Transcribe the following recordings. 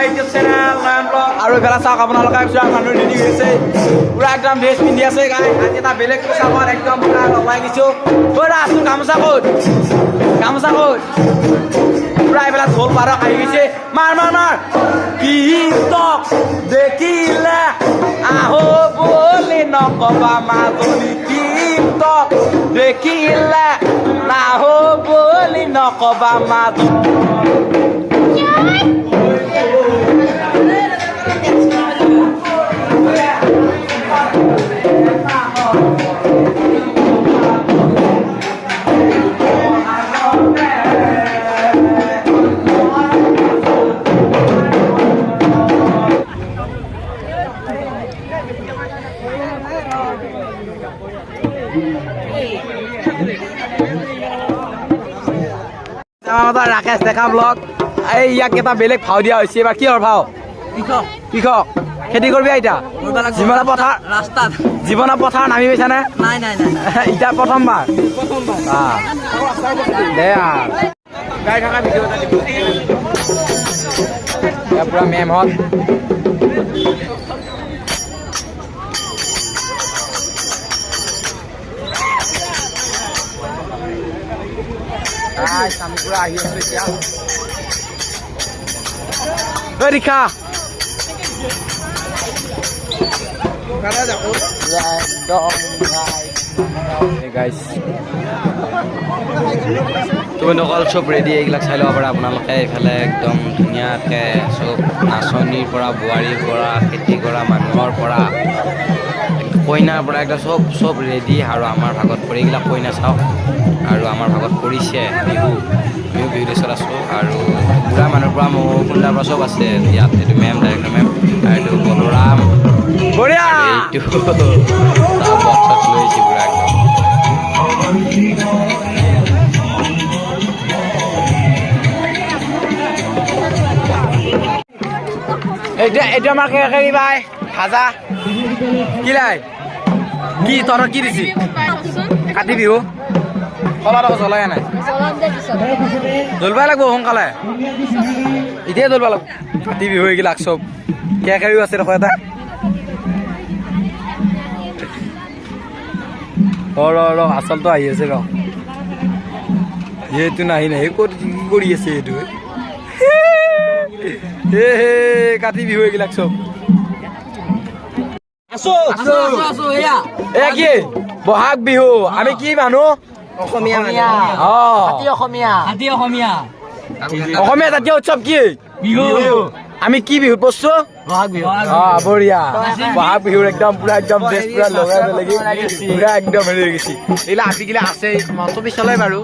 YouTube channel নয়ন blog আৰু এইফালে চাওক আপোনালোকে চোৱা মানুহ ৰেডি হৈ আছে পুৰা একদম ড্ৰেছ পিন্ধি আছে আজি এটা বেলেগ পোচাকত একদম পুৰা লগাই দিছোঁ ব'লা আছোঁ গামোচা ক'ত গামোচা ক'ত পুৰা এইফালে ঢোল পাৰ আহি গৈছে মাৰ মাৰ মাৰ কি তক দেখিলে আহো বুলি নকবা মাজনী কি তক দেখিলে নাহো বুলি নকবা মাজনী ৰাকেশ ডেকা ব্লগ। এই ইয়াক এটা বেলেগ ভাও দিয়া হৈছে এইবাৰ কিহৰ ভাও? কৃষক খেতি কৰিবি এতিয়া জীৱনা পথাৰ ৰাস্তাত। জীৱনা পথাৰ নামি পাইছানে? নাই নাই নাই। এতিয়া প্ৰথমবাৰ। দে। গাই থকা ভিডিঅ' এটা দিব পুৰা মেমহঁত আমি পুৰা আহি আছো এতিয়া। ঐ ৰিখা গাইছ তোমালোকৰ চব ৰেডি এইবিলাক চাই ল'ব পাৰে। আপোনালোকে এইফালে একদম ধুনীয়াকৈ চব নাচনীৰ পৰা, বোৱাৰীৰ পৰা, খেতি কৰা, মানুহৰ পৰা কইনাৰ পৰা একদম চব চব ৰেডি আৰু আমাৰ ভাগত কৰি এইবিলাক কইনা চাওক। আৰু আমাৰ ভাগত কৰিছে বিহু। বিহু বিহু দেশত আছোঁ। আৰু বুঢ়া মানুহৰ পৰা মোৰ খুন্দাৰ পৰা চব আছে। ইয়াত এইটো মেম ডাইৰেক্টৰ মেম আৰু এইটো একদম। এতিয়া এতিয়া আমাৰ কেৰি বাই ভাজা। কি লাই? কি তহঁতৰ কি দিছি? কাতি বিহু। কলা আকৌ জ্বলাই নাই জ্বলবাই লাগব সোনকালে। এতিয়াই জ্বলবা লাগব। কাতি বিহু এইগিলাক চব। কেৰিও আছে দেখো এটা। ৰ ৰ আচলটো আহি আছে ৰ। এইটো নাহি নাহি। ক'ত কি কৰি আছে এইটো? হে হে কাতি বিহু এইগিলাক চব। কি? বহাগ বিহু। আমি কি মানুহ? অসমীয়া অসমীয়া। হাতী অসমীয়া। অসমীয়া। জাতীয় উৎসৱ কি? বিহু। আমি কি বিহু বস্তু বহাগ বিহু অ বঢ়িয়া বহাগ বিহুৰ একদম পুৰা একদম ড্ৰেছ পুৰা লগাই পেলাই পুৰা একদম হেৰি হৈ গৈছে এইবিলাক আপি গিলা আছে মনটো পিছলৈ বাৰু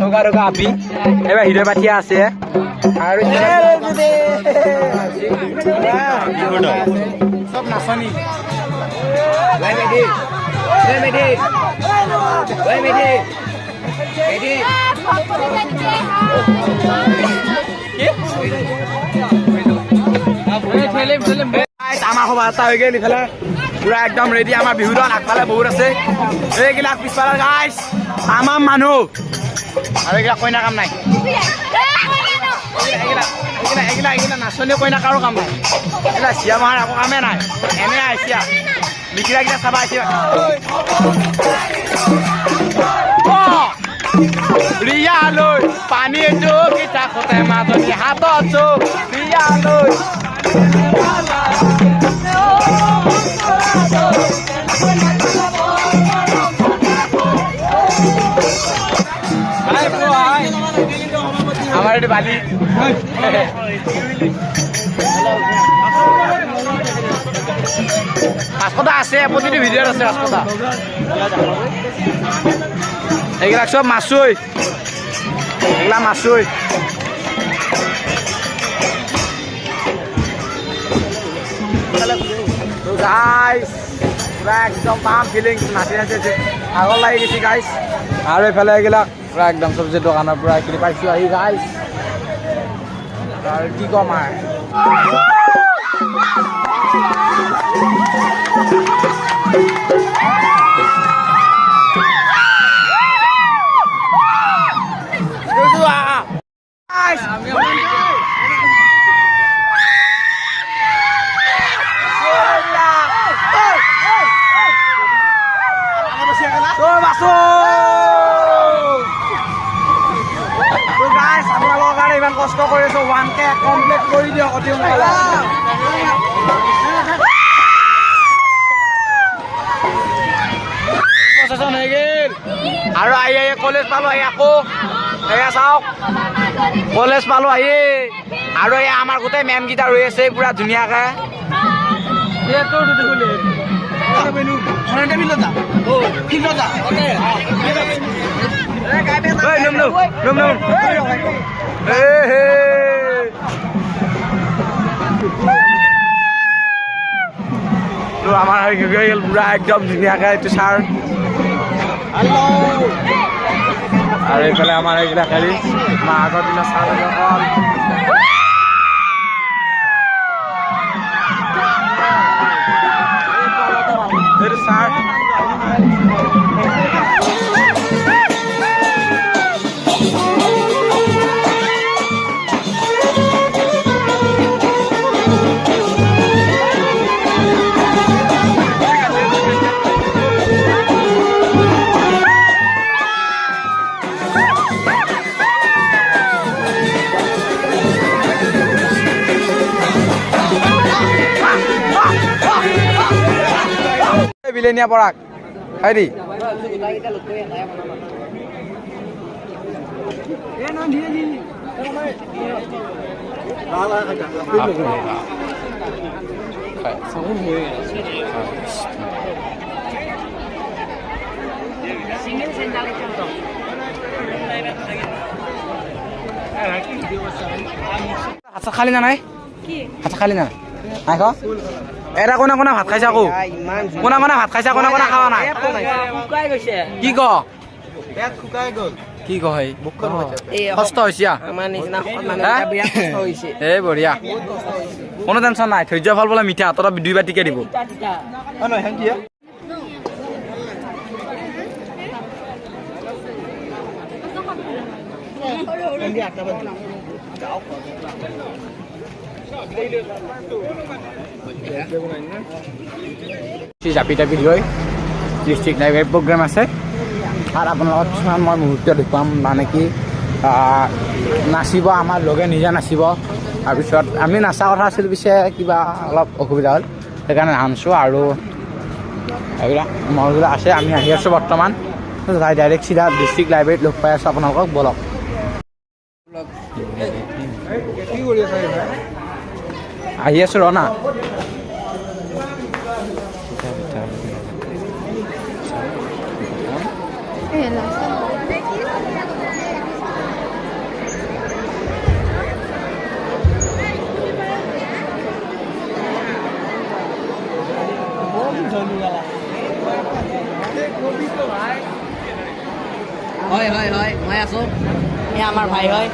টকা টকা আপি এইবাৰ হৃদয় পাঠিয়া আছে আৰু চব নাচনী মেধি মেধি মেধি আমাৰ সভা এটা হৈ গ'ল ইফালে পুৰা একদম ৰেডি আমাৰ বিহু দল আগফালে বহুত আছে এইগিলাক পিছফালে গাইছ আমাৰ মানুহ আৰু এইগিলা কইনা কাম নাই এইগিলা নাচনী কইনা কাৰো কাম নাই এইগিলা চিয়া মাহাৰ একো কামে নাই এনে আহিছে গিলা চাবা আহিছে অ' ৰিয়ালৈ পানী যোগী থাকোঁতে মাজনী হাতত চোক ৰিয়ালৈ আমার বালি। রাজকথা আছে প্রতিটি ভিডিওত আছে রাজকথা এইবিলাক চব মাছুই এইবিলাক মাছুই গাইছ পুৰা একদম পাম ফিলিং নাচি নাচি আছে আগৰ লাগি গৈছে গাইছ আৰু এইফালে এইবিলাক পুৰা একদম চব্জি দোকানৰ পৰা এইখিনি পাইছোঁ আহি গাইছ আৰু কি ক'ম আৰু? guys! Tuh masuk. Tuh guys, apalagi kali bang Costco kau itu one cake komplit kau ini aku tiung kalah. Masa sana Egil. Ayo ayah kau lihat palu ayahku. Ayah sauk. College পালোঁ আহি। আৰু এয়া আমাৰ গোটেই মেমকেইটা ৰৈ আছে পুৰা ধুনীয়াকৈ. তো আমাৰ পুৰা একদম ধুনীয়াকৈ এইটো ছাৰ। আৰু এইফালে আমাৰ এইকেইটা হেৰি আমাৰ আগৰ দিনৰ বিলেনীয়া পৰাগ হেৰি ভাত চাত খালি না নাই? চাত খালি না নাই। এটা কোনে কোনে ভাত খাইছা আকৌ? কোনে কোনে ভাত খাইছা কোনে কোনে খাৱা নাই? কি ক? কি ক সেই? কষ্ট হৈছে এই বঢ়িয়া। কোনো টেনশ্যন নাই ধৈৰ্য ফল বোলে মিঠা তহঁতৰ দুই বাতিকে দিব। জাপি টাপি লৈ ডিষ্ট্ৰিক্ট লাইব্ৰেৰী প্ৰগ্ৰেম আছে। আৰু আপোনালোকক কিছুমান মই মুহূৰ্ত দেখুৱাম মানে কি নাচিব আমাৰ লগে নিজে নাচিব। তাৰপিছত আমি নাচা কথা আছিল পিছে কিবা অলপ অসুবিধা হ'ল। সেইকাৰণে নানাচোঁ আৰু এইবিলাক মলবিলাক আছে আমি আহি আছোঁ বৰ্তমান। ডাইৰেক্ট চিধা ডিষ্ট্ৰিক্ট লাইব্ৰেৰীত লগ পাই আছোঁ আপোনালোকক ব'লক। আহি আছোঁ ৰ না হয় হয় হয়। মই আছো। এই আমাৰ ভাই হয়।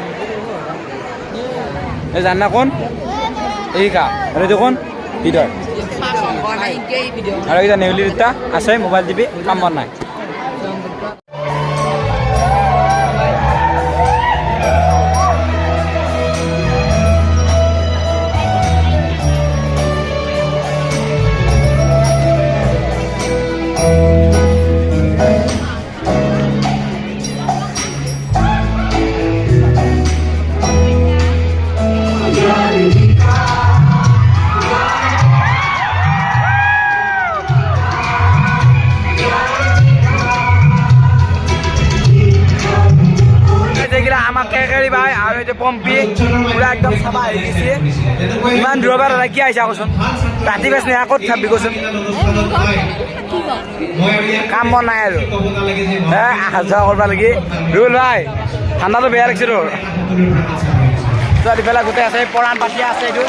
এই জান কোন? এই কা আৰু এইটো কোন? হৃদয়। আৰু এইকেইটা নেউলি দুটা আছে মোবাইল টিপি কাম নাই। আৰু এতিয়া পম্পি পুৰা একদম আহি ইমান পৰা দাদা কি আহিছা কচোন ৰাতি বেচ নাই ক'ত চাবি কচোন কাম বন নাই আৰু। হে অহা যোৱা কৰিব লাগি। ৰুল ভাই, ঠাণ্ডাটো বেয়া লাগিছে তাত ইফালে গোটেই আছে, পৰাণ পাতি আছে এইটো।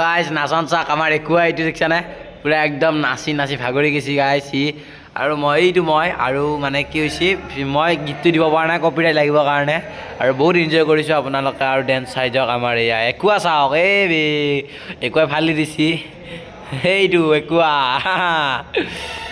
গাইজ নাচন চাক, আমাৰ একোৱে এইটো দেখিছানে পূৰা একদম নাচি নাচি ভাগৰি গৈছে গাইজ সি আৰু মই, এইটো মই, আৰু মানে কি হৈছে, মই গীতটো দিব পৰা নাই কপিৰাইট লাগিবৰ কাৰণে। আৰু বহুত এনজয় কৰিছোঁ আপোনালোকে, আৰু ডেন্স চাই যাওক আমাৰ এয়া একোৱা চাওক এই বে ফালি দিছি। সেইটো একোৱা।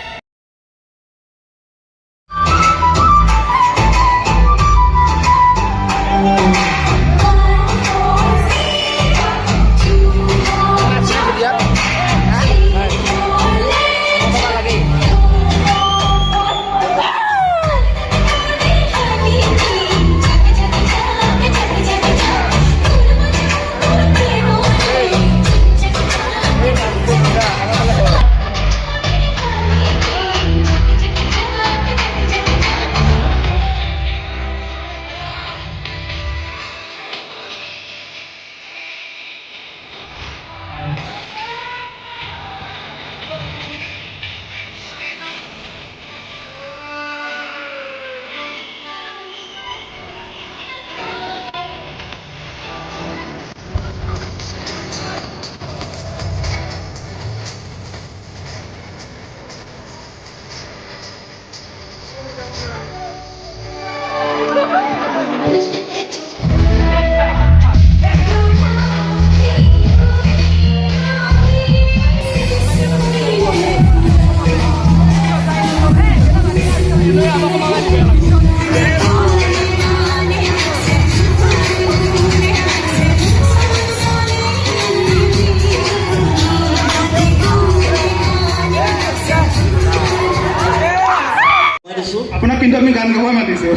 মাতিছো।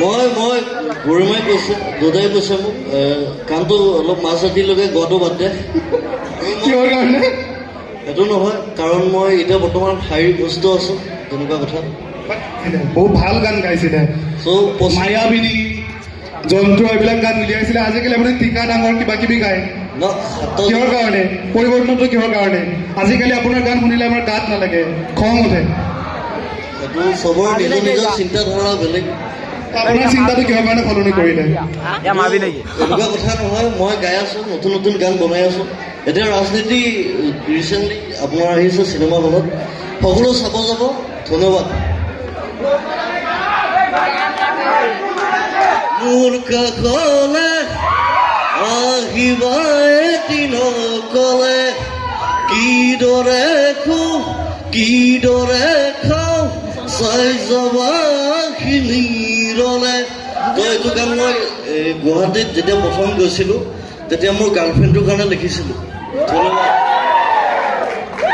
মই মই গৰিমাই কৈছোঁ দুদাই কৈছে মোক এ, অলপ মাছ ৰাতিলৈকে গোৱাটো বাদ দে। কিহৰ কাৰণে? সেইটো নহয় কাৰণ মই এতিয়া বৰ্তমান শাৰীৰিক সুস্থ আছোঁ তেনেকুৱা কথা। বহুত ভালো গান গাইছিলে। চ' মায়াবিনী জন্তু এইবিলাক গান উলিয়াইছিলে। আজিকালি আপুনি টিকা ডাঙৰ কিবা কিবি গায় কিহৰ কাৰণে? পৰিৱৰ্তনটো কিহৰ কাৰণে? আজিকালি আপোনাৰ গান শুনিলে আমাৰ গাত নালাগে খং উঠে। সেইটো চবৰে নিজৰ নিজৰ চিন্তাধাৰা বেলেগ। আপোনাৰ চিন্তাটো কিহৰ কাৰণে সলনি কৰিলে? এয়া মাৰিবি নেকি? এনেকুৱা কথা নহয় মই গাই আছোঁ নতুন নতুন গান বনাই আছোঁ। এতিয়া ৰাজনীতি ৰিচেণ্টলি আপোনাৰ আহিছে চিনেমা হলত সকলো চাব যাব ধন্যবাদ। মোৰ কাষলে আহিবা এদিন অকলে কিদৰে খো কিদৰে এইটো গান মই গুৱাহাটীত যেতিয়া প্ৰথম গৈছিলোঁ তেতিয়া মোৰ গাৰ্লফ্ৰেণ্ডটোৰ কাৰণে লিখিছিলোঁ।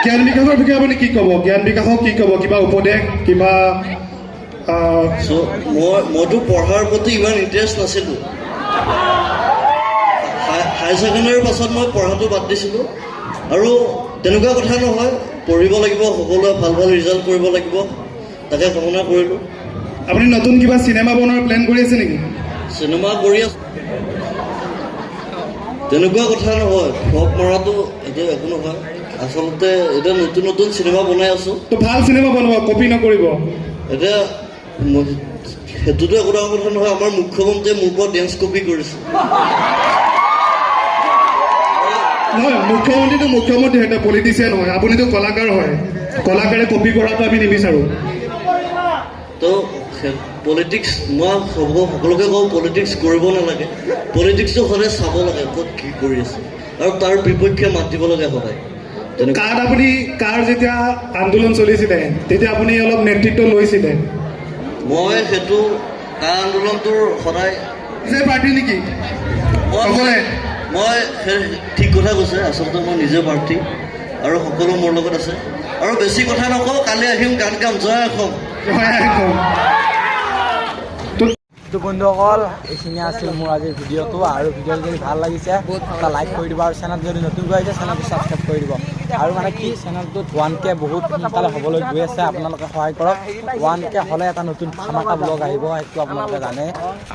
জ্ঞান বিকাশৰ বিষয়ে আপুনি কি ক'ব? জ্ঞান বিকাশক কি ক'ব? কিবা উপদেশ? কিবা মই মইতো পঢ়াৰ প্ৰতি ইমান ইণ্টাৰেষ্ট নাছিলোঁ। হাই ছেকেণ্ডেৰীৰ পাছত মই পঢ়াটো বাদ দিছিলোঁ। আৰু তেনেকুৱা কথা নহয় পঢ়িব লাগিব সকলোৱে ভাল ভাল ৰিজাল্ট কৰিব লাগিব। তাকে কামনা কৰিলোঁ। আপুনি নতুন কিবা চিনেমা বনোৱাৰ প্লেন কৰি আছে নেকি? চিনেমা কৰি আছোঁ। তেনেকুৱা কথা নহয় ফ্লপ মৰাটো এইটো একো নহয়। আচলতে এতিয়া নতুন নতুন চিনেমা বনাই আছোঁ। তো ভালো চিনেমা বনাব কপি নকৰিব? এতিয়া সেইটোতো একো ডাঙৰ কথা নহয় আমাৰ মুখ্যমন্ত্ৰীয়ে মোৰ পৰা ডেন্স কপি কৰিছে। নহয় মুখ্যমন্ত্ৰীটো মুখ্যমন্ত্ৰী সেইটো পলিটিচিয়ান হয় আপুনিতো কলাকাৰ হয়। কলাকাৰে কপি কৰাটো আমি নিবিচাৰোঁ। তো পলিটিক্স মই সকলোকে কওঁ পলিটিক্স কৰিব নালাগে। পলিটিক্সটো সদায় চাব লাগে ক'ত কি কৰি আছে। আৰু তাৰ বিপক্ষে মাত দিব লাগে সদায়। কাত আপুনি কাৰ যেতিয়া আন্দোলন চলিছিলে তেতিয়া আপুনি অলপ নেতৃত্ব লৈছিলে? মই সেইটো কা আন্দোলনটোৰ সদায় নিজে পাৰ্টি নেকি? মই ঠিক কথা কৈছে আচলতে মই নিজে প্ৰাৰ্থী আৰু সকলো মোৰ লগত আছে। আৰু বেছি কথা নকওঁ কালি আহিম গান গাম জয় অসম। তো বন্ধুসকল এইখিনি আছিল মোৰ আজিৰ ভিডিঅ'টো আৰু ভিডিঅ'টো যদি ভাল লাগিছে এটা লাইক কৰি দিব আৰু চেনেল যদি নতুনকৈ আহিছে চেনেলটো ছাবস্ক্ৰাইব কৰি দিব। আৰু মানে কি চেনেলটোত ওৱান কে বহুত সোনকালে হ'বলৈ গৈ আছে আপোনালোকে সহায় কৰক। ওৱান কে হ'লে এটা নতুন ধামাকা ব্লগ আহিব সেইটো আপোনালোকে জানে।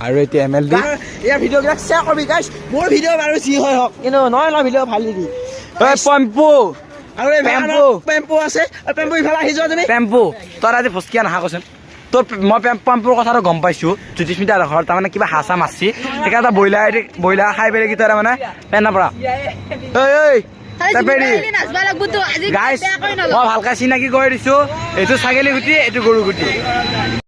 আৰু এতিয়া এম এল ডি ইয়াৰ ভিডিঅ'বিলাক শ্বেয়াৰ কৰিবি গাইছ মোৰ ভিডিঅ' বাৰু যি হয় হওক। কিন্তু নহয় নহয় ভিডিঅ' ভাল নেকি? পম্পু! আৰু পেম্পু। পেম্পু আছে। পেম্পু ইফালে আহি যোৱা তুমি। টেম্পু তই আজি ফচকিয়া নাহা কচোন। তো মই পাম্পৰ কথাটো গম পাইছোঁ। জ্যোতিস্মিতা ঘৰত তাৰমানে কিবা হাঁচা মাৰছি সেইকাৰণে ব্ৰইলাৰ ব্ৰইলাৰ খাই পেলাই কি তাৰমানে পেন পৰা। ঐ ঐ গাইছ মই ভালকৈ চিনাকি কৰি দিছোঁ। এইটো ছাগলী গুটি এইটো গৰু গুটি।